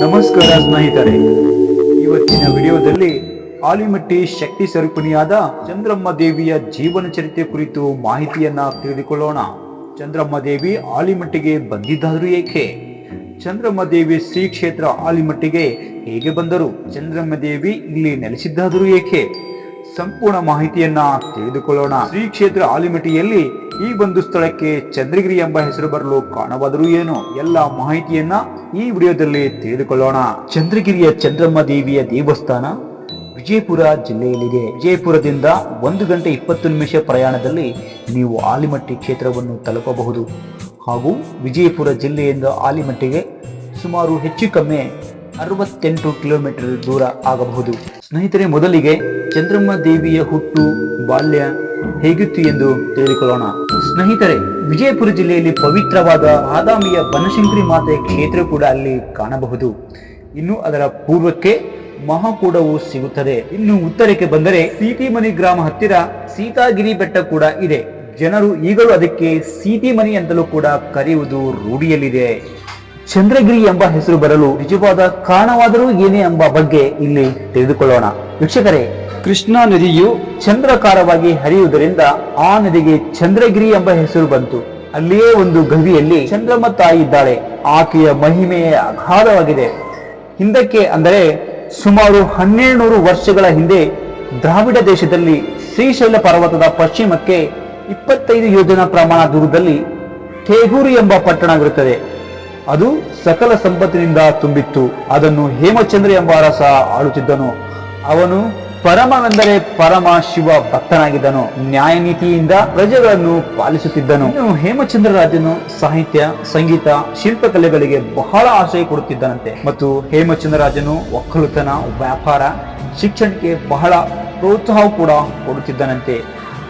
ನಮಸ್ಕಾರ ಸ್ನೇಹಿತರೆ. ಇವತ್ತಿನ ವಿಡಿಯೋದಲ್ಲಿ ಆಲಿಮಟ್ಟಿ ಶಕ್ತಿ ಸ್ವರೂಪಿಣಿಯಾದ ಚಂದ್ರಮ್ಮ ದೇವಿಯ ಜೀವನ ಚರಿತ್ರೆ ಕುರಿತು ಮಾಹಿತಿಯನ್ನ ತಿಳಿದುಕೊಳ್ಳೋಣ. ಚಂದ್ರಮ್ಮ ದೇವಿ ಆಲಿಮಟ್ಟಿಗೆ ಬಂದಿದ್ದಾದರೂ ಏಕೆ? ಚಂದ್ರಮ್ಮ ದೇವಿ ಶ್ರೀ ಕ್ಷೇತ್ರ ಆಲಿಮಟ್ಟಿಗೆ ಹೇಗೆ ಬಂದರು? ಚಂದ್ರಮ್ಮ ದೇವಿ ಇಲ್ಲಿ ನೆಲೆಸಿದ್ದಾದರೂ ಏಕೆ? ಸಂಪೂರ್ಣ ಮಾಹಿತಿಯನ್ನ ತಿಳಿದುಕೊಳ್ಳೋಣ. ಶ್ರೀ ಕ್ಷೇತ್ರ ಆಲಿಮಟಿಯಲ್ಲಿ ಈ ಒಂದು ಸ್ಥಳಕ್ಕೆ ಚಂದ್ರಗಿರಿ ಎಂಬ ಹೆಸರು ಬರಲು ಕಾಣವಾದರೂ ಏನು? ಎಲ್ಲ ಮಾಹಿತಿಯನ್ನ ಈ ವಿಡಿಯೋದಲ್ಲಿ ತಿಳಿದುಕೊಳ್ಳೋಣ. ಚಂದ್ರಗಿರಿಯ ಚಂದ್ರಮ್ಮ ದೇವಿಯ ದೇವಸ್ಥಾನ ವಿಜಯಪುರ ಜಿಲ್ಲೆಯಲ್ಲಿದೆ. ವಿಜಯಪುರದಿಂದ ಒಂದು ಗಂಟೆ ಇಪ್ಪತ್ತು ನಿಮಿಷ ಪ್ರಯಾಣದಲ್ಲಿ ನೀವು ಆಲಿಮಟ್ಟಿ ಕ್ಷೇತ್ರವನ್ನು ತಲುಪಬಹುದು. ಹಾಗೂ ವಿಜಯಪುರ ಜಿಲ್ಲೆಯಿಂದ ಆಲಿಮಟ್ಟಿಗೆ ಸುಮಾರು ಹೆಚ್ಚು ಕಮ್ಮಿ ಅರವತ್ತೆಂಟು ಕಿಲೋಮೀಟರ್ ದೂರ ಆಗಬಹುದು. ಸ್ನೇಹಿತರೆ, ಮೊದಲಿಗೆ ಚಂದ್ರಮ್ಮ ದೇವಿಯ ಹುಟ್ಟು, ಬಾಲ್ಯ ಹೇಗಿತ್ತು ಎಂದು ತಿಳಿದುಕೊಳ್ಳೋಣ. ಸ್ನೇಹಿತರೆ, ವಿಜಯಪುರ ಜಿಲ್ಲೆಯಲ್ಲಿ ಪವಿತ್ರವಾದ ಬಾದಾಮಿಯ ಬನಶಂಕರಿ ಮಾತೆ ಕ್ಷೇತ್ರ ಕೂಡ ಅಲ್ಲಿ ಕಾಣಬಹುದು. ಇನ್ನು ಅದರ ಪೂರ್ವಕ್ಕೆ ಮಹಾಕೂಡವು ಸಿಗುತ್ತದೆ. ಇನ್ನು ಉತ್ತರಕ್ಕೆ ಬಂದರೆ ಸೀತಿಮನಿ ಗ್ರಾಮ ಹತ್ತಿರ ಸೀತಾಗಿರಿ ಬೆಟ್ಟ ಕೂಡ ಇದೆ. ಜನರು ಈಗಲೂ ಅದಕ್ಕೆ ಸೀತಿಮನಿ ಅಂತಲೂ ಕೂಡ ಕರೆಯುವುದು ರೂಢಿಯಲ್ಲಿದೆ. ಚಂದ್ರಗಿರಿ ಎಂಬ ಹೆಸರು ಬರಲು ನಿಜವಾದ ಕಾರಣವಾದರೂ ಏನೇ ಎಂಬ ಬಗ್ಗೆ ಇಲ್ಲಿ ತಿಳಿದುಕೊಳ್ಳೋಣ. ವೀಕ್ಷಕರೇ, ಕೃಷ್ಣಾ ನದಿಯು ಚಂದ್ರಕಾರವಾಗಿ ಹರಿಯುವುದರಿಂದ ಆ ನದಿಗೆ ಚಂದ್ರಗಿರಿ ಎಂಬ ಹೆಸರು ಬಂತು. ಅಲ್ಲಿಯೇ ಒಂದು ಗವಿಯಲ್ಲಿ ಚಂದ್ರಮ್ಮ ತಾಯಿ ಇದ್ದಾಳೆ. ಆಕೆಯ ಮಹಿಮೆ ಅಗಾಧವಾಗಿದೆ. ಹಿಂದಕ್ಕೆ ಅಂದರೆ ಸುಮಾರು ಹನ್ನೆರಡು ನೂರು ವರ್ಷಗಳ ಹಿಂದೆ ದ್ರಾವಿಡ ದೇಶದಲ್ಲಿ ಶ್ರೀಶೈಲ ಪರ್ವತದ ಪಶ್ಚಿಮಕ್ಕೆ ಇಪ್ಪತ್ತೈದು ಯೋಜನಾ ಪ್ರಮಾಣ ದೂರದಲ್ಲಿ ತೇಗೂರು ಎಂಬ ಪಟ್ಟಣವಿರುತ್ತದೆ ಅದು ಸಕಲ ಸಂಪತ್ತಿನಿಂದ ತುಂಬಿತ್ತು. ಅದನ್ನು ಹೇಮಚಂದ್ರ ಎಂಬ ಅರಸ ಆಳುತ್ತಿದ್ದನು. ಅವನು ಪರಮವೆಂದರೆ ಪರಮ ಶಿವ ಭಕ್ತನಾಗಿದ್ದನು. ನ್ಯಾಯ ನೀತಿಯಿಂದ ಪ್ರಜೆಗಳನ್ನು ಪಾಲಿಸುತ್ತಿದ್ದನು. ಹೇಮಚಂದ್ರ ರಾಜನು ಸಾಹಿತ್ಯ, ಸಂಗೀತ, ಶಿಲ್ಪಕಲೆಗಳಿಗೆ ಬಹಳ ಆಶ್ರಯ ಕೊಡುತ್ತಿದ್ದನಂತೆ. ಮತ್ತು ಹೇಮಚಂದ್ರ ರಾಜನು ಒಕ್ಕಲುತನ, ವ್ಯಾಪಾರ, ಶಿಕ್ಷಣಕ್ಕೆ ಬಹಳ ಪ್ರೋತ್ಸಾಹ ಕೂಡ ಕೊಡುತ್ತಿದ್ದನಂತೆ.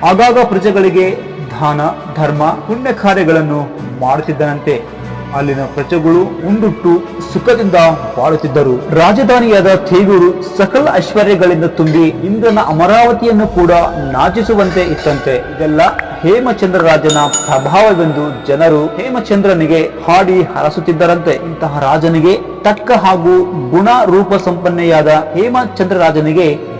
ಆಗಾಗ ಪ್ರಜೆಗಳಿಗೆ ದಾನ, ಧರ್ಮ ಪುಣ್ಯ ಕಾರ್ಯಗಳನ್ನು ಮಾಡುತ್ತಿದ್ದನಂತೆ. ಅಲ್ಲಿನ ಪ್ರಜೆಗಳು ಉಂಡುಟ್ಟು ಸುಖದಿಂದ ಬಾಳುತ್ತಿದ್ದರು. ರಾಜಧಾನಿಯಾದ ತೇಗೂರು ಸಕಲ ಐಶ್ವರ್ಯಗಳಿಂದ ತುಂಬಿ ಇಂದ್ರನ ಅಮರಾವತಿಯನ್ನು ಕೂಡ ನಾಚಿಸುವಂತೆ ಇತ್ತಂತೆ. ಇದೆಲ್ಲ ಹೇಮಚಂದ್ರ ರಾಜನ ಪ್ರಭಾವವೆಂದು ಜನರು ಹೇಮಚಂದ್ರನಿಗೆ ಹಾಡಿ ಹರಸುತ್ತಿದ್ದರಂತೆ. ಇಂತಹ ರಾಜನಿಗೆ ತಕ್ಕ ಹಾಗೂ ಗುಣ ರೂಪ ಸಂಪನ್ನೆಯಾದ ಹೇಮಚಂದ್ರ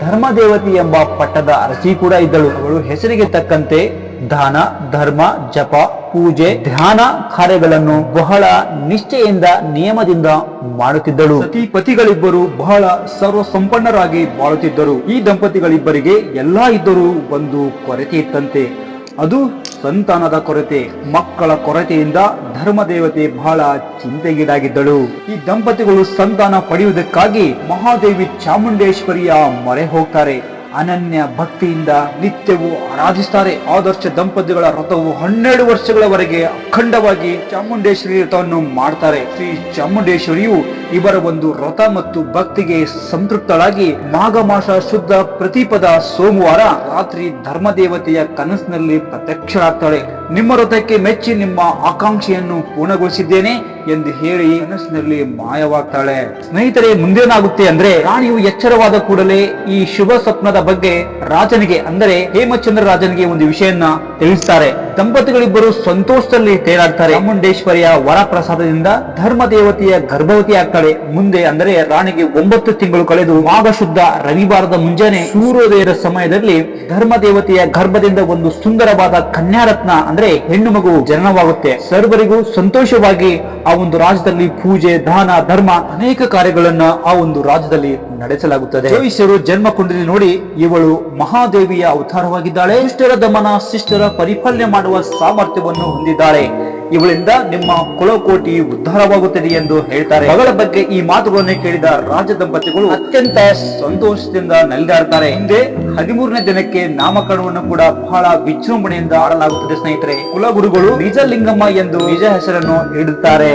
ಧರ್ಮದೇವತಿ ಎಂಬ ಪಟ್ಟದ ಅರಸಿ ಕೂಡ ಇದ್ದಳು. ಅವಳು ಹೆಸರಿಗೆ ತಕ್ಕಂತೆ ದಾನ, ಧರ್ಮ, ಜಪ, ಪೂಜೆ, ಧ್ಯಾನ ಕಾರ್ಯಗಳನ್ನು ಬಹಳ ನಿಷ್ಠೆಯಿಂದ ನಿಯಮದಿಂದ ಮಾಡುತ್ತಿದ್ದಳು. ಪತಿಗಳಿಬ್ಬರು ಬಹಳ ಸರ್ವ ಸಂಪನ್ನರಾಗಿ ಬಾಳುತ್ತಿದ್ದರು. ಈ ದಂಪತಿಗಳಿಬ್ಬರಿಗೆ ಎಲ್ಲಾ ಇದ್ದರೂ ಒಂದು ಕೊರತೆ ಇತ್ತಂತೆ. ಅದು ಸಂತಾನದ ಕೊರತೆ, ಮಕ್ಕಳ ಕೊರತೆಯಿಂದ ಧರ್ಮದೇವತೆ ಬಹಳ ಚಿಂತೆಗೀಡಾಗಿದ್ದಳು. ಈ ದಂಪತಿಗಳು ಸಂತಾನ ಪಡೆಯುವುದಕ್ಕಾಗಿ ಮಹಾದೇವಿ ಚಾಮುಂಡೇಶ್ವರಿಯ ಮೊರೆ ಹೋಗ್ತಾರೆ. ಅನನ್ಯ ಭಕ್ತಿಯಿಂದ ನಿತ್ಯವೂ ಆರಾಧಿಸ್ತಾರೆ. ಆದರ್ಶ ದಂಪತಿಗಳ ವ್ರತವು ಹನ್ನೆರಡು ವರ್ಷಗಳವರೆಗೆ ಅಖಂಡವಾಗಿ ಚಾಮುಂಡೇಶ್ವರಿ ವ್ರತವನ್ನು ಮಾಡ್ತಾರೆ. ಶ್ರೀ ಚಾಮುಂಡೇಶ್ವರಿಯು ಇವರ ಒಂದು ವ್ರತ ಮತ್ತು ಭಕ್ತಿಗೆ ಸಂತೃಪ್ತಳಾಗಿ ಮಾಘ ಮಾಸ ಶುದ್ಧ ಪ್ರತಿಪದ ಸೋಮವಾರ ರಾತ್ರಿ ಧರ್ಮದೇವತೆಯ ಕನಸಿನಲ್ಲಿ ಪ್ರತ್ಯಕ್ಷರಾಗ್ತಾಳೆ. ನಿಮ್ಮ ವ್ರತಕ್ಕೆ ಮೆಚ್ಚಿ ನಿಮ್ಮ ಆಕಾಂಕ್ಷೆಯನ್ನು ಪೂರ್ಣಗೊಳಿಸಿದ್ದೇನೆ ಎಂದು ಹೇಳಿ ಕನಸಿನಲ್ಲಿ ಮಾಯವಾಗ್ತಾಳೆ. ಸ್ನೇಹಿತರೆ, ಮುಂದೇನಾಗುತ್ತೆ ಅಂದ್ರೆ ರಾಣಿಯು ಎಚ್ಚರವಾದ ಕೂಡಲೇ ಈ ಶುಭ ಸ್ವಪ್ನದ ಬಗ್ಗೆ ರಾಜನಿಗೆ, ಅಂದರೆ ಹೇಮಚಂದ್ರ ರಾಜನಿಗೆ ಒಂದು ವಿಷಯನ್ನ ತಿಳಿಸ್ತಾರೆ. ದಂಪತಿಗಳಿಬ್ಬರು ಸಂತೋಷದಲ್ಲಿ ತೇರಾಗ್ತಾರೆ. ಚಾಮುಂಡೇಶ್ವರಿಯ ವರ ಪ್ರಸಾದದಿಂದ ಧರ್ಮ ದೇವತೆಯ ಗರ್ಭವತಿ ಆಗ್ತಾಳೆ ಮುಂದೆ ಅಂದರೆ ರಾಣಿಗೆ ಒಂಬತ್ತು ತಿಂಗಳು ಕಳೆದು ಮಾಘ ಶುದ್ಧ ರವಿವಾರದ ಮುಂಜಾನೆ ಸೂರ್ಯೋದಯದ ಸಮಯದಲ್ಲಿ ಧರ್ಮ ದೇವತೆಯ ಗರ್ಭದಿಂದ ಒಂದು ಸುಂದರವಾದ ಕನ್ಯಾರತ್ನ ಅಂದ್ರೆ ಹೆಣ್ಣು ಮಗು ಜನನವಾಗುತ್ತೆ. ಸರ್ವರಿಗೂ ಸಂತೋಷವಾಗಿ ಆ ಒಂದು ರಾಜ್ಯದಲ್ಲಿ ಪೂಜೆ, ದಾನ, ಧರ್ಮ ಅನೇಕ ಕಾರ್ಯಗಳನ್ನ ಆ ಒಂದು ರಾಜ್ಯದಲ್ಲಿ ನಡೆಸಲಾಗುತ್ತದೆ. ಜೋಯಿಸರು ಜನ್ಮ ಕುಂಡಲಿ ನೋಡಿ ಇವಳು ಮಹಾದೇವಿಯ ಅವತಾರವಾಗಿದ್ದಾಳೆ. ಶಿಷ್ಟರ ದಮನ, ಶಿಷ್ಟರ ಪರಿಪಾಲನೆ ಮಾಡುವ ಸಾಮರ್ಥ್ಯವನ್ನು ಹೊಂದಿದ್ದಾಳೆ. ಇವಳಿಂದ ನಿಮ್ಮ ಕುಲಕೋಟಿ ಉದ್ಧಾರವಾಗುತ್ತದೆ ಎಂದು ಹೇಳ್ತಾರೆ. ಮಗಳ ಬಗ್ಗೆ ಈ ಮಾತುಗಳನ್ನು ಕೇಳಿದ ರಾಜ ದಂಪತಿಗಳು ಅತ್ಯಂತ ಸಂತೋಷದಿಂದ ನಲಿದಾಡ್ತಾರೆ. ಹಿಂದೆ ಹದಿಮೂರನೇ ದಿನಕ್ಕೆ ನಾಮಕರಣವನ್ನು ಕೂಡ ಬಹಳ ವಿಜೃಂಭಣೆಯಿಂದ ಆಡಲಾಗುತ್ತದೆ ಸ್ನೇಹಿತರೆ. ಕುಲಗುರುಗಳು ನಿಜಲಿಂಗಮ್ಮ ಎಂದು ನಿಜ ಹೆಸರನ್ನು ಇಡುತ್ತಾರೆ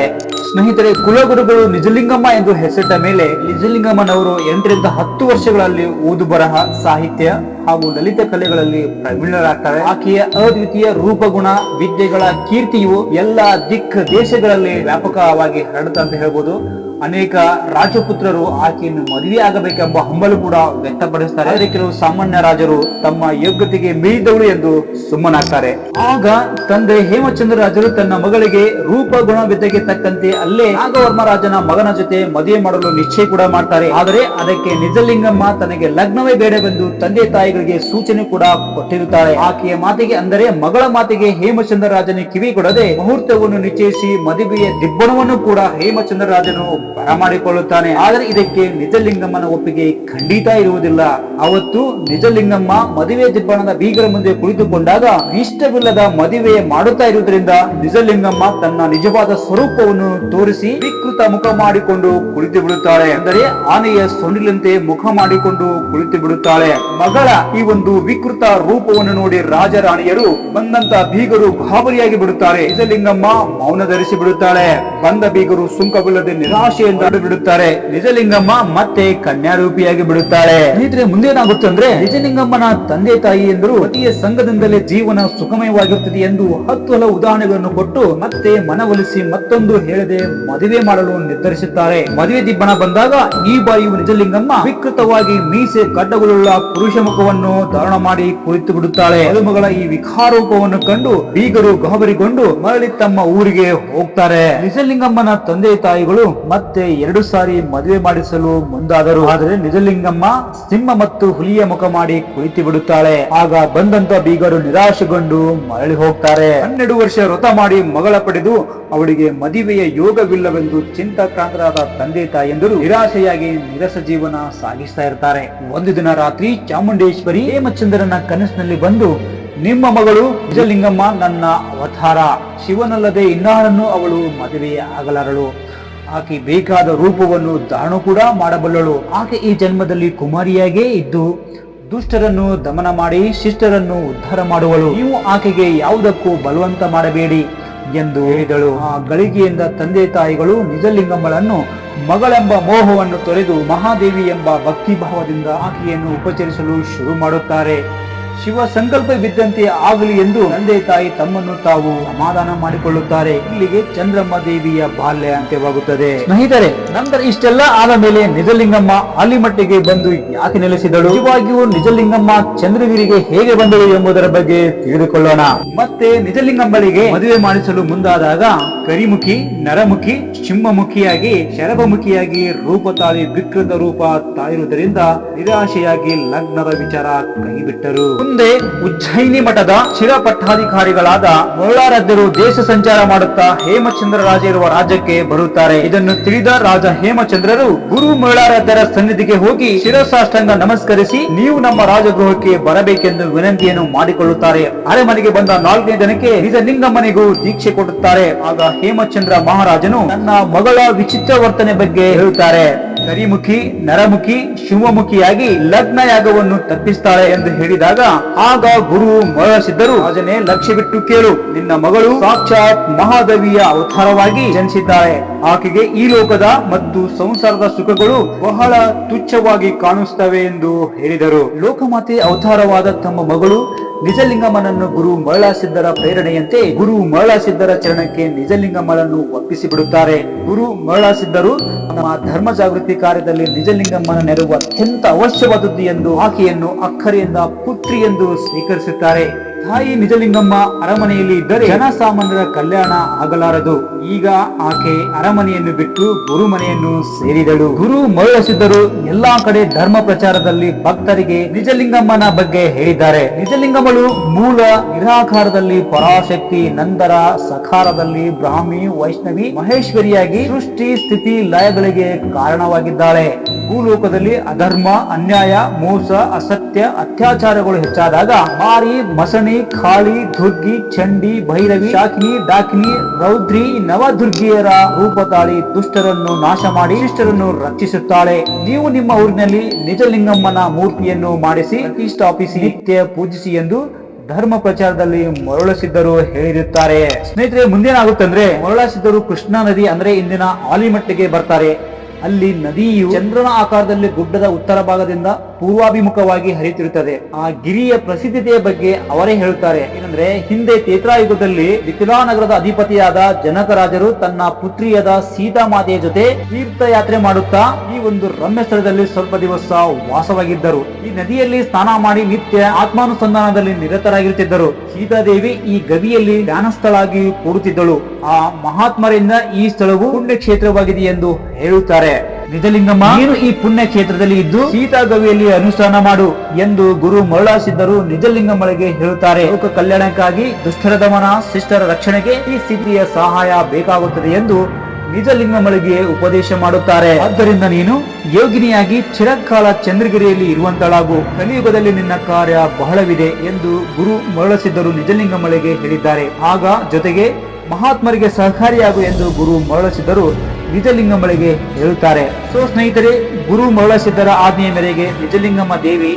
ಸ್ನೇಹಿತರೆ, ಕುಲಗುರುಗಳು ನಿಜಲಿಂಗಮ್ಮ ಎಂದು ಹೆಸರಿಟ್ಟ ಮೇಲೆ ನಿಜಲಿಂಗಮ್ಮನವರು ಎಂಟರಿಂದ ಹತ್ತು ವರ್ಷಗಳಲ್ಲಿ ಓದು ಬರಹ ಸಾಹಿತ್ಯ ಹಾಗೂ ಲಲಿತ ಕಲೆಗಳಲ್ಲಿ ಪ್ರವೀಣರಾಗ್ತಾರೆ. ಆಕೆಯ ಅದ್ವಿತೀಯ ರೂಪಗುಣ, ವಿದ್ಯೆಗಳ ಕೀರ್ತಿಯು ಎಲ್ಲ ದಿಕ್ ದೇಶಗಳಲ್ಲಿ ವ್ಯಾಪಕವಾಗಿ ಹರಡುತ್ತೆ ಅಂತ ಹೇಳ್ಬೋದು. ಅನೇಕ ರಾಜಪುತ್ರರು ಆಕೆಯನ್ನು ಮದುವೆ ಆಗಬೇಕೆಂಬ ಹಂಬಲು ಕೂಡ ವ್ಯಕ್ತಪಡಿಸ್ತಾರೆ. ಆದರೆ ಕೆಲವು ಸಾಮಾನ್ಯ ರಾಜರು ತಮ್ಮ ಯೋಗ್ಯತೆಗೆ ಮೀರಿದವಳು ಎಂದು ಸುಮ್ಮನಾಗ್ತಾರೆ. ಆಗ ತಂದೆ ಹೇಮಚಂದ್ರ ರಾಜರು ತನ್ನ ಮಗಳಿಗೆ ರೂಪ ಗುಣ ವಿದ್ಯೆಗೆ ತಕ್ಕಂತೆ ಅಲ್ಲೇ ನಾಗವರ್ಮ ರಾಜನ ಮಗನ ಜೊತೆ ಮದುವೆ ಮಾಡಲು ನಿಶ್ಚಯ ಕೂಡ ಮಾಡ್ತಾರೆ. ಆದರೆ ಅದಕ್ಕೆ ನಿಜಲಿಂಗಮ್ಮ ತನಗೆ ಲಗ್ನವೇ ಬೇಡವೆಂದು ತಂದೆ ತಾಯಿಗಳಿಗೆ ಸೂಚನೆ ಕೂಡ ಕೊಟ್ಟಿರುತ್ತಾರೆ ಆಕೆಯ ಮಾತಿಗೆ ಅಂದರೆ ಮಗಳ ಮಾತಿಗೆ ಹೇಮಚಂದ್ರ ರಾಜನ ಕಿವಿ ಕೊಡದೆ ಮುಹೂರ್ತವನ್ನು ನಿಶ್ಚಯಿಸಿ ಮದುವೆಯ ದಿಬ್ಬಣವನ್ನು ಕೂಡ ಹೇಮಚಂದ್ರ ರಾಜನು ಬರಮಾಡಿಕೊಳ್ಳುತ್ತಾನೆ ಆದರೆ ಇದಕ್ಕೆ ನಿಜಲಿಂಗಮ್ಮನ ಒಪ್ಪಿಗೆ ಖಂಡಿತ ಇರುವುದಿಲ್ಲ. ಅವತ್ತು ನಿಜಲಿಂಗಮ್ಮ ಮದುವೆ ದಿಬ್ಬಣದ ಬೀಗರ ಮುಂದೆ ಕುಳಿತುಕೊಂಡಾಗ ಇಷ್ಟವಿಲ್ಲದ ಮದುವೆ ಮಾಡುತ್ತಾ ಇರುವುದರಿಂದ ನಿಜಲಿಂಗಮ್ಮ ತನ್ನ ನಿಜವಾದ ಸ್ವರೂಪವನ್ನು ತೋರಿಸಿ ವಿಕೃತ ಮುಖ ಮಾಡಿಕೊಂಡು ಕುಳಿತು ಬಿಡುತ್ತಾಳೆ ಅಂದರೆ ಆನೆಯ ಸೊಂಡಿಲಂತೆ ಮುಖ ಮಾಡಿಕೊಂಡು ಕುಳಿತು ಬಿಡುತ್ತಾಳೆ ಮಗಳ ಈ ಒಂದು ವಿಕೃತ ರೂಪವನ್ನು ನೋಡಿ ರಾಜರಾಣಿಯರು ಬಂದಂತ ಬೀಗರು ಗಾಬರಿಯಾಗಿ ಬಿಡುತ್ತಾರೆ. ನಿಜಲಿಂಗಮ್ಮ ಮೌನ ಧರಿಸಿ ಬಿಡುತ್ತಾಳೆ ಬಂದ ಬೀಗರು ಸುಂಕವಿಲ್ಲದೆ ನಿರಾಶೆಯಿಂದ ಬಿಡುತ್ತಾರೆ. ನಿಜಲಿಂಗಮ್ಮ ಮತ್ತೆ ಕನ್ಯಾರೂಪಿಯಾಗಿ ಬಿಡುತ್ತಾಳೆ. ಸ್ನೇಹಿತರೆ ಮುಂದೇನಾಗುತ್ತೆ ಅಂದ್ರೆ, ನಿಜಲಿಂಗಮ್ಮನ ತಂದೆ ತಾಯಿ ಎಂದರು ಪತಿಯ ಸಂಘದಿಂದಲೇ ಜೀವನ ಸುಖಮಯವಾಗಿರುತ್ತದೆ ಎಂದು ಹತ್ತು ಹಲವು ಉದಾಹರಣೆಗಳನ್ನು ಕೊಟ್ಟು ಮತ್ತೆ ಮನವೊಲಿಸಿ ಮತ್ತೊಂದು ಹೇಳದೆ ಮದುವೆ ಮಾಡಲು ನಿರ್ಧರಿಸುತ್ತಾರೆ. ಮದುವೆ ದಿಬ್ಬಣ ಬಂದಾಗ ಈ ಬಾರಿಯು ನಿಜಲಿಂಗಮ್ಮ ವಿಕೃತವಾಗಿ ಮೀಸೆ ಗಡ್ಡಗಳುಳ್ಳ ಪುರುಷ ಮುಖವನ್ನು ಧಾರಣ ಮಾಡಿ ಕುಳಿತು ಬಿಡುತ್ತಾಳೆ. ಮಗಳ ಈ ವಿಕಾರೂಪವನ್ನು ಕಂಡು ಬೀಗರು ಗಾಬರಿಗೊಂಡು ಮರಳಿ ತಮ್ಮ ಊರಿಗೆ ಹೋಗ್ತಾರೆ. ನಿಜಲಿಂಗಮ್ಮನ ತಂದೆ ತಾಯಿಗಳು ಮತ್ತೆ ಎರಡು ಸಾರಿ ಮದುವೆ ಮಾಡಿಸಲು ಮುಂದಾದರು. ಆದರೆ ನಿಜಲಿಂಗಮ್ಮ ಸಿಂಹ ಮತ್ತು ಹುಲಿಯ ಮುಖ ಮಾಡಿ ಕುಳಿತು ಬಿಡುತ್ತಾಳೆ. ಆಗ ಬಂದಂತ ಬೀಗರು ನಿರಾಶೆಗೊಂಡು ಮರಳಿ ಹೋಗ್ತಾರೆ. ಹನ್ನೆರಡು ವರ್ಷ ವ್ರತ ಮಾಡಿ ಮಗಳ ಪಡೆದು ಅವಳಿಗೆ ಮದುವೆಯ ಯೋಗವಿಲ್ಲವೆಂದು ಚಿಂತಾಕ್ರಾಂತರಾದ ತಂದೆ ತಾಯಂದರು ನಿರಾಶೆಯಾಗಿ ನಿರಸ ಜೀವನ ಸಾಗಿಸ್ತಾ ಇರ್ತಾರೆ. ಒಂದು ದಿನ ರಾತ್ರಿ ಚಾಮುಂಡೇಶ್ವರಿ ಹೇಮಚಂದ್ರನ ಕನಸಿನಲ್ಲಿ ಬಂದು, ನಿಮ್ಮ ಮಗಳು ನಿಜಲಿಂಗಮ್ಮ ನನ್ನ ಅವತಾರ. ಶಿವನಲ್ಲದೆ ಇನ್ನಾರನ್ನು ಅವಳು ಮದುವೆ ಆಗಲಾರಳು ಆಕೆ ಬೇಕಾದ ರೂಪವನ್ನು ಧಾರಣ ಕೂಡ ಮಾಡಬಲ್ಲಳು. ಆಕೆ ಈ ಜನ್ಮದಲ್ಲಿ ಕುಮಾರಿಯಾಗೇ ಇದ್ದು ದುಷ್ಟರನ್ನು ದಮನ ಮಾಡಿ ಶಿಷ್ಟರನ್ನು ಉದ್ಧಾರ ಮಾಡುವಳು. ನೀವು ಆಕೆಗೆ ಯಾವುದಕ್ಕೂ ಬಲವಂತ ಮಾಡಬೇಡಿ ಎಂದು ಹೇಳಿದಳು. ಆ ಗಳಿಗೆಯಿಂದ ತಂದೆ ತಾಯಿಗಳು ನಿಜಲಿಂಗಮ್ಮಳನ್ನು ಮಗಳೆಂಬ ಮೋಹವನ್ನು ತೊರೆದು ಮಹಾದೇವಿ ಎಂಬ ಭಕ್ತಿ ಭಾವದಿಂದ ಆಕೆಯನ್ನು ಉಪಚರಿಸಲು ಶುರು ಮಾಡುತ್ತಾರೆ. ಶಿವ ಸಂಕಲ್ಪವಿದ್ದಂತೆ ಆಗಲಿ ಎಂದು ತಂದೆ ತಾಯಿ ತಮ್ಮನ್ನು ತಾವು ಸಮಾಧಾನ ಮಾಡಿಕೊಳ್ಳುತ್ತಾರೆ. ಇಲ್ಲಿಗೆ ಚಂದ್ರಮ್ಮ ದೇವಿಯ ಬಾಲ್ಯ ಅಂತ್ಯವಾಗುತ್ತದೆ. ಸ್ನೇಹಿತರೆ, ನಂತರ ಇಷ್ಟೆಲ್ಲ ಆದ ಮೇಲೆ ನಿಜಲಿಂಗಮ್ಮ ಅಲ್ಲಿ ಮಟ್ಟಿಗೆ ಬಂದು ಯಾಕೆ ನೆಲೆಸಿದಳು? ಇವಾಗಿಯೂ ನಿಜಲಿಂಗಮ್ಮ ಚಂದ್ರಗಿರಿಗೆ ಹೇಗೆ ಬಂದಳು ಎಂಬುದರ ಬಗ್ಗೆ ತಿಳಿದುಕೊಳ್ಳೋಣ. ಮತ್ತೆ ನಿಜಲಿಂಗಮ್ಮಳಿಗೆ ಮದುವೆ ಮಾಡಿಸಲು ಮುಂದಾದಾಗ ಕರಿಮುಖಿ, ನರಮುಖಿ ಸಿಂಹಮುಖಿಯಾಗಿ ಶರಭಮುಖಿಯಾಗಿ ರೂಪ ತಾಳಿ ವಿಕೃತ ರೂಪ ತಾಯಿರುವುದರಿಂದ ನಿರಾಶೆಯಾಗಿ ಲಗ್ನದ ವಿಚಾರ ಕೈಬಿಟ್ಟರು. ಮುಂದೆ ಉಜ್ಜಯಿನಿ ಮಠದ ಶಿರಪಟ್ಟಾಧಿಕಾರಿಗಳಾದ ಮೊಳ್ಳಾರಾಧ್ಯರು ದೇಶ ಸಂಚಾರ ಮಾಡುತ್ತಾ ಹೇಮಚಂದ್ರ ರಾಜ ಇರುವ ರಾಜ್ಯಕ್ಕೆ ಬರುತ್ತಾರೆ. ಇದನ್ನು ತಿಳಿದ ರಾಜ ಹೇಮಚಂದ್ರರು ಗುರು ಮೊಳ್ಳಾರಾಧ್ಯರ ಸನ್ನಿಧಿಗೆ ಹೋಗಿ ಶಿರಸಾಷ್ಟಾಂಗ ನಮಸ್ಕರಿಸಿ ನೀವು ನಮ್ಮ ರಾಜಗೃಹಕ್ಕೆ ಬರಬೇಕೆಂದು ವಿನಂತಿಯನ್ನು ಮಾಡಿಕೊಳ್ಳುತ್ತಾರೆ. ಅರೆಮನೆಗೆ ಬಂದ ನಾಲ್ಕನೇ ದಿನಕ್ಕೆ ಮನೆಗೂ ದೀಕ್ಷೆ ಕೊಡುತ್ತಾರೆ. ಆಗ ಹೇಮಚಂದ್ರ ಮಹಾರಾಜನು ನನ್ನ ಮಗಳ ವಿಚಿತ್ರ ವರ್ತನೆ ಬಗ್ಗೆ ಹೇಳುತ್ತಾರೆ. ಕರಿಮುಖಿ ನರಮುಖಿ, ಶಿವಮುಖಿಯಾಗಿ ಲಗ್ನ ಯಾಗವನ್ನು ತಪ್ಪಿಸ್ತಾಳೆ ಎಂದು ಹೇಳಿದಾಗ, ಆಗ ಗುರು ಮೊಳಸಿದ್ದರು ರಾಜನೇ, ಲಕ್ಷ್ಯ ಬಿಟ್ಟು ಕೇಳು. ನಿನ್ನ ಮಗಳು ಸಾಕ್ಷಾತ್ ಮಹಾದೇವಿಯ ಅವತಾರವಾಗಿ ಜನಿಸಿದ್ದಾಳೆ. ಆಕೆಗೆ ಈ ಲೋಕದ ಮತ್ತು ಸಂಸಾರದ ಸುಖಗಳು ಬಹಳ ತುಚ್ಛವಾಗಿ ಕಾಣಿಸ್ತವೆ ಎಂದು ಹೇಳಿದರು. ಲೋಕಮಾತೆ ಅವತಾರವಾದ ತಮ್ಮ ಮಗಳು ನಿಜಲಿಂಗಮ್ಮನನ್ನು ಗುರು ಮರಳಸಿದ್ದರ ಪ್ರೇರಣೆಯಂತೆ ಗುರು ಮರಳಸಿದ್ದರ ಚರಣಕ್ಕೆ ನಿಜಲಿಂಗಮ್ಮನನ್ನು ಒಪ್ಪಿಸಿ ಬಿಡುತ್ತಾರೆ ಗುರು ಮರಳಸಿದ್ದರು ನಮ್ಮ ಧರ್ಮ ಜಾಗೃತಿ ಕಾರ್ಯದಲ್ಲಿ ನಿಜಲಿಂಗಮ್ಮನ ನೆರವು ಅತ್ಯಂತ ಅವಶ್ಯವಾದದ್ದು ಎಂದು ಆಕೆಯನ್ನು ಅಕ್ಕರೆಯಿಂದ ಪುತ್ರಿ ಎಂದು ಸ್ವೀಕರಿಸುತ್ತಾರೆ. ತಾಯಿ ನಿಜಲಿಂಗಮ್ಮ ಅರಮನೆಯಲ್ಲಿ ಇದ್ದರೆ ಜನಸಾಮಾನ್ಯರ ಕಲ್ಯಾಣ ಆಗಲಾರದು. ಈಗ ಆಕೆ ಅರಮನೆಯನ್ನು ಬಿಟ್ಟು ಗುರು ಮನೆಯನ್ನು ಸೇರಿದಳು. ಗುರು ಮರಳಿಸಿದ್ದರು. ಎಲ್ಲಾ ಕಡೆ ಧರ್ಮ ಪ್ರಚಾರದಲ್ಲಿ ಭಕ್ತರಿಗೆ ನಿಜಲಿಂಗಮ್ಮನ ಬಗ್ಗೆ ಹೇಳಿದ್ದಾರೆ. ನಿಜಲಿಂಗಮ್ಮಳು ಮೂಲ ನಿರಾಕಾರದಲ್ಲಿ ಪರಾಶಕ್ತಿ ನಂತರ ಸಕಾರದಲ್ಲಿ ಬ್ರಾಹ್ಮಿ, ವೈಷ್ಣವಿ, ಮಹೇಶ್ವರಿಯಾಗಿ ಸೃಷ್ಟಿ ಸ್ಥಿತಿ ಲಯಗಳಿಗೆ ಕಾರಣವಾಗಿದ್ದಾಳೆ. ಭೂಲೋಕದಲ್ಲಿ ಅಧರ್ಮ, ಅನ್ಯಾಯ, ಮೋಸ, ಅಸತ್ಯ, ಅತ್ಯಾಚಾರಗಳು ಹೆಚ್ಚಾದಾಗ ಮಾರಿ, ಮಸಣಿ ಖಾಳಿ, ದುರ್ಗಿ, ಚಂಡಿ, ಭೈರವಿ, ಶಾಕಿನಿ ಡಾಕಿನಿ ರೌದ್ರಿ, ನವದುರ್ಗಿಯರ ರೂಪ ತಾಳಿ ದುಷ್ಟರನ್ನು ನಾಶ ಮಾಡಿ ಇಷ್ಟರನ್ನು ರಕ್ಷಿಸುತ್ತಾಳೆ. ನೀವು ನಿಮ್ಮ ಊರಿನಲ್ಲಿ ನಿಜಲಿಂಗಮ್ಮನ ಮೂರ್ತಿಯನ್ನು ಮಾಡಿಸಿ, ಪ್ರತಿಷ್ಠಾಪಿಸಿ, ನಿತ್ಯ ಪೂಜಿಸಿ ಎಂದು ಧರ್ಮ ಪ್ರಚಾರದಲ್ಲಿ ಮರಳಸಿದ್ದರು ಹೇಳಿರುತ್ತಾರೆ. ಸ್ನೇಹಿತರೆ ಮುಂದೇನಾಗುತ್ತಂದ್ರೆ ಮರುಳಸಿದ್ದರು ಕೃಷ್ಣಾ ನದಿ ಅಂದ್ರೆ ಇಂದಿನ ಆಲಿಮಟ್ಟಿಗೆ ಬರ್ತಾರೆ. ಅಲ್ಲಿ ನದಿಯು ಚಂದ್ರನ ಆಕಾರದಲ್ಲಿ ಗುಡ್ಡದ ಉತ್ತರ ಭಾಗದಿಂದ ಪೂರ್ವಾಭಿಮುಖವಾಗಿ ಹರಿತಿರುತ್ತದೆ ಆ ಗಿರಿಯ ಪ್ರಸಿದ್ಧತೆಯ ಬಗ್ಗೆ ಅವರೇ ಹೇಳುತ್ತಾರೆ. ಏನಂದ್ರೆ, ಹಿಂದೆ ತೇತ್ರಾಯುಗದಲ್ಲಿ ಮಿಥಿಲಾನಗರದ ಅಧಿಪತಿಯಾದ ಜನಕರಾಜರು ತನ್ನ ಪುತ್ರಿಯಾದ ಸೀತಾಮಾತೆಯ ಜೊತೆ ತೀರ್ಥಯಾತ್ರೆ ಮಾಡುತ್ತಾ ಈ ಒಂದು ರಮ್ಯ ಸ್ಥಳದಲ್ಲಿ ಸ್ವಲ್ಪ ದಿವಸ ವಾಸವಾಗಿದ್ದರು. ಈ ನದಿಯಲ್ಲಿ ಸ್ನಾನ ಮಾಡಿ ನಿತ್ಯ ಆತ್ಮಾನುಸಂಧಾನದಲ್ಲಿ ನಿರತರಾಗಿರುತ್ತಿದ್ದರು. ಸೀತಾದೇವಿ ಈ ಗವಿಯಲ್ಲಿ ಧ್ಯಾನಸ್ಥಳಾಗಿ ಕೂಡುತ್ತಿದ್ದಳು ಆ ಮಹಾತ್ಮರಿಂದ ಈ ಸ್ಥಳವು ಪುಣ್ಯ ಕ್ಷೇತ್ರವಾಗಿದೆ ಎಂದು ಹೇಳುತ್ತಾರೆ. ನಿಜಲಿಂಗಮ್ಮ ನೀನು ಈ ಪುಣ್ಯ ಕ್ಷೇತ್ರದಲ್ಲಿ ಇದ್ದು ಸೀತಾ ಗವಿಯಲ್ಲಿ ಅನುಷ್ಠಾನ ಮಾಡು ಎಂದು ಗುರು ಮರುಳಾಸಿದ್ದರು ನಿಜಲಿಂಗಮ್ಮಳಿಗೆ ಹೇಳುತ್ತಾರೆ. ಲೋಕ ಕಲ್ಯಾಣಕ್ಕಾಗಿ ದುಷ್ಟರ ದಮನ ಶಿಷ್ಟರ ರಕ್ಷಣೆಗೆ ಈ ಸಿದ್ಧಿಯ ಸಹಾಯ ಬೇಕಾಗುತ್ತದೆ ಎಂದು ನಿಜಲಿಂಗಮ್ಮಳಿಗೆ ಉಪದೇಶ ಮಾಡುತ್ತಾರೆ. ಆದ್ದರಿಂದ ನೀನು ಯೋಗಿನಿಯಾಗಿ ಚಿರಕಾಲ ಚಂದ್ರಗಿರಿಯಲ್ಲಿ ಇರುವಂತಳಾಗು. ಕಲಿಯುಗದಲ್ಲಿ ನಿನ್ನ ಕಾರ್ಯ ಬಹಳವಿದೆ ಎಂದು ಗುರು ಮರಳಸಿದ್ದರು ನಿಜಲಿಂಗಮ್ಮಳಿಗೆ ಹೇಳಿದ್ದಾರೆ. ಆಗ ಜೊತೆಗೆ ಮಹಾತ್ಮರಿಗೆ ಸಹಕಾರಿಯಾಗು ಎಂದು ಗುರು ಮರಳಸಿದ್ದರು. ನಿಜಲಿಂಗಮ್ಮಳಿಗೆ ಹೇಳುತ್ತಾರೆ, ಸೊ ಸ್ನೇಹಿತರೆ, ಗುರು ಮರಳಸಿದ್ದರ ಆಜ್ಞೆಯ ಮೇರೆಗೆ ನಿಜಲಿಂಗಮ್ಮ ದೇವಿ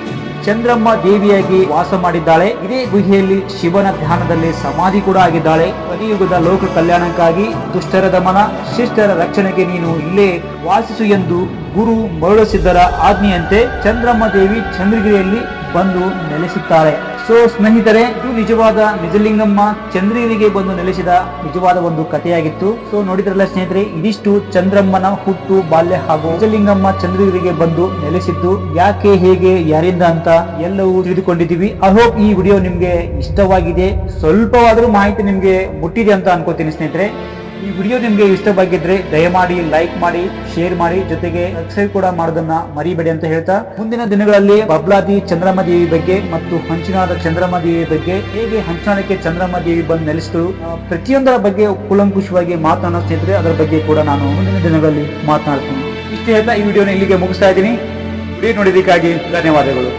ಚಂದ್ರಮ್ಮ ದೇವಿಯಾಗಿ ವಾಸ ಮಾಡಿದ್ದಾಳೆ. ಇದೇ ಗುಹೆಯಲ್ಲಿ ಶಿವನ ಧ್ಯಾನದಲ್ಲಿ ಸಮಾಧಿ ಕೂಡ ಆಗಿದ್ದಾಳೆ. ಕಲಿಯುಗದ ಲೋಕ ಕಲ್ಯಾಣಕ್ಕಾಗಿ ದುಷ್ಟರ ದಮನ, ಶಿಷ್ಟರ ರಕ್ಷಣೆಗೆ ನೀನು ಇಲ್ಲೇ ವಾಸಿಸು ಎಂದು ಗುರು ಮರುಳಸಿದ್ದರ ಆಜ್ಞೆಯಂತೆ ಚಂದ್ರಮ್ಮ ದೇವಿ ಚಂದ್ರಗಿರಿಯಲ್ಲಿ ಬಂದು ನೆಲೆಸುತ್ತಾರೆ ಸೊ ಸ್ನೇಹಿತರೆ, ಇದು ನಿಜವಾದ ನಿಜಲಿಂಗಮ್ಮ ಚಂದ್ರಗಿರಿಗೆ ಬಂದು ನೆಲೆಸಿದ ನಿಜವಾದ ಒಂದು ಕಥೆಯಾಗಿತ್ತು. ಸೊ ನೋಡಿದ್ರಲ್ಲ ಸ್ನೇಹಿತರೆ, ಇದಿಷ್ಟು ಚಂದ್ರಮ್ಮನ ಹುಟ್ಟು, ಬಾಲ್ಯ ಹಾಗೂ ನಿಜಲಿಂಗಮ್ಮ ಚಂದ್ರಗಿರಿಗೆ ಬಂದು ನೆಲೆಸಿದ್ದು, ಯಾಕೆ, ಹೇಗೆ, ಯಾರಿಂದ ಅಂತ ಎಲ್ಲವೂ ತಿಳಿದುಕೊಂಡಿದ್ದೀವಿ. ಐ ಹೋಪ್ ಈ ವಿಡಿಯೋ ನಿಮ್ಗೆ ಇಷ್ಟವಾಗಿದೆ. ಸ್ವಲ್ಪವಾದರೂ ಮಾಹಿತಿ ನಿಮ್ಗೆ ಮುಟ್ಟಿದೆ ಅಂತ ಅನ್ಕೋತೀನಿ ಸ್ನೇಹಿತರೆ. ಈ ವಿಡಿಯೋ ನಿಮಗೆ ಇಷ್ಟವಾಗಿದ್ರೆ ದಯಮಾಡಿ ಲೈಕ್ ಮಾಡಿ ಶೇರ್ ಮಾಡಿ, ಜೊತೆಗೆ ಸಬ್ಸ್ಕ್ರೈಬ್ ಕೂಡ ಮಾಡೋದನ್ನ ಮರಿಬೇಡಿ ಅಂತ ಹೇಳ್ತಾ ಮುಂದಿನ ದಿನಗಳಲ್ಲಿ ಬಬ್ಲಾದಿ ಚಂದ್ರಮ್ಮ ದೇವಿ ಬಗ್ಗೆ ಮತ್ತು ಹಂಚಿನಾದ ಚಂದ್ರಮ್ಮ ದೇವಿ ಬಗ್ಗೆ, ಹೇಗೆ ಹಂಚನಾಳಕ್ಕೆ ಚಂದ್ರಮ್ಮ ದೇವಿ ಬಂದು ನೆಲೆಸಿದ್ರು ಪ್ರತಿಯೊಂದರ ಬಗ್ಗೆ ಕುಲಂಕುಷವಾಗಿ ಮಾತನಾಡೋ ಅದರ ಬಗ್ಗೆ ಕೂಡ ನಾನು ಮುಂದಿನ ದಿನಗಳಲ್ಲಿ ಮಾತನಾಡ್ತೀನಿ. ಇಷ್ಟೇ ಹೇಳ್ತಾ ಈ ವಿಡಿಯೋನ ಇಲ್ಲಿಗೆ ಮುಗಿಸ್ತಾ ಇದ್ದೀನಿ. ವಿಡಿಯೋ ನೋಡಿದ್ದಕ್ಕಾಗಿ ಧನ್ಯವಾದಗಳು.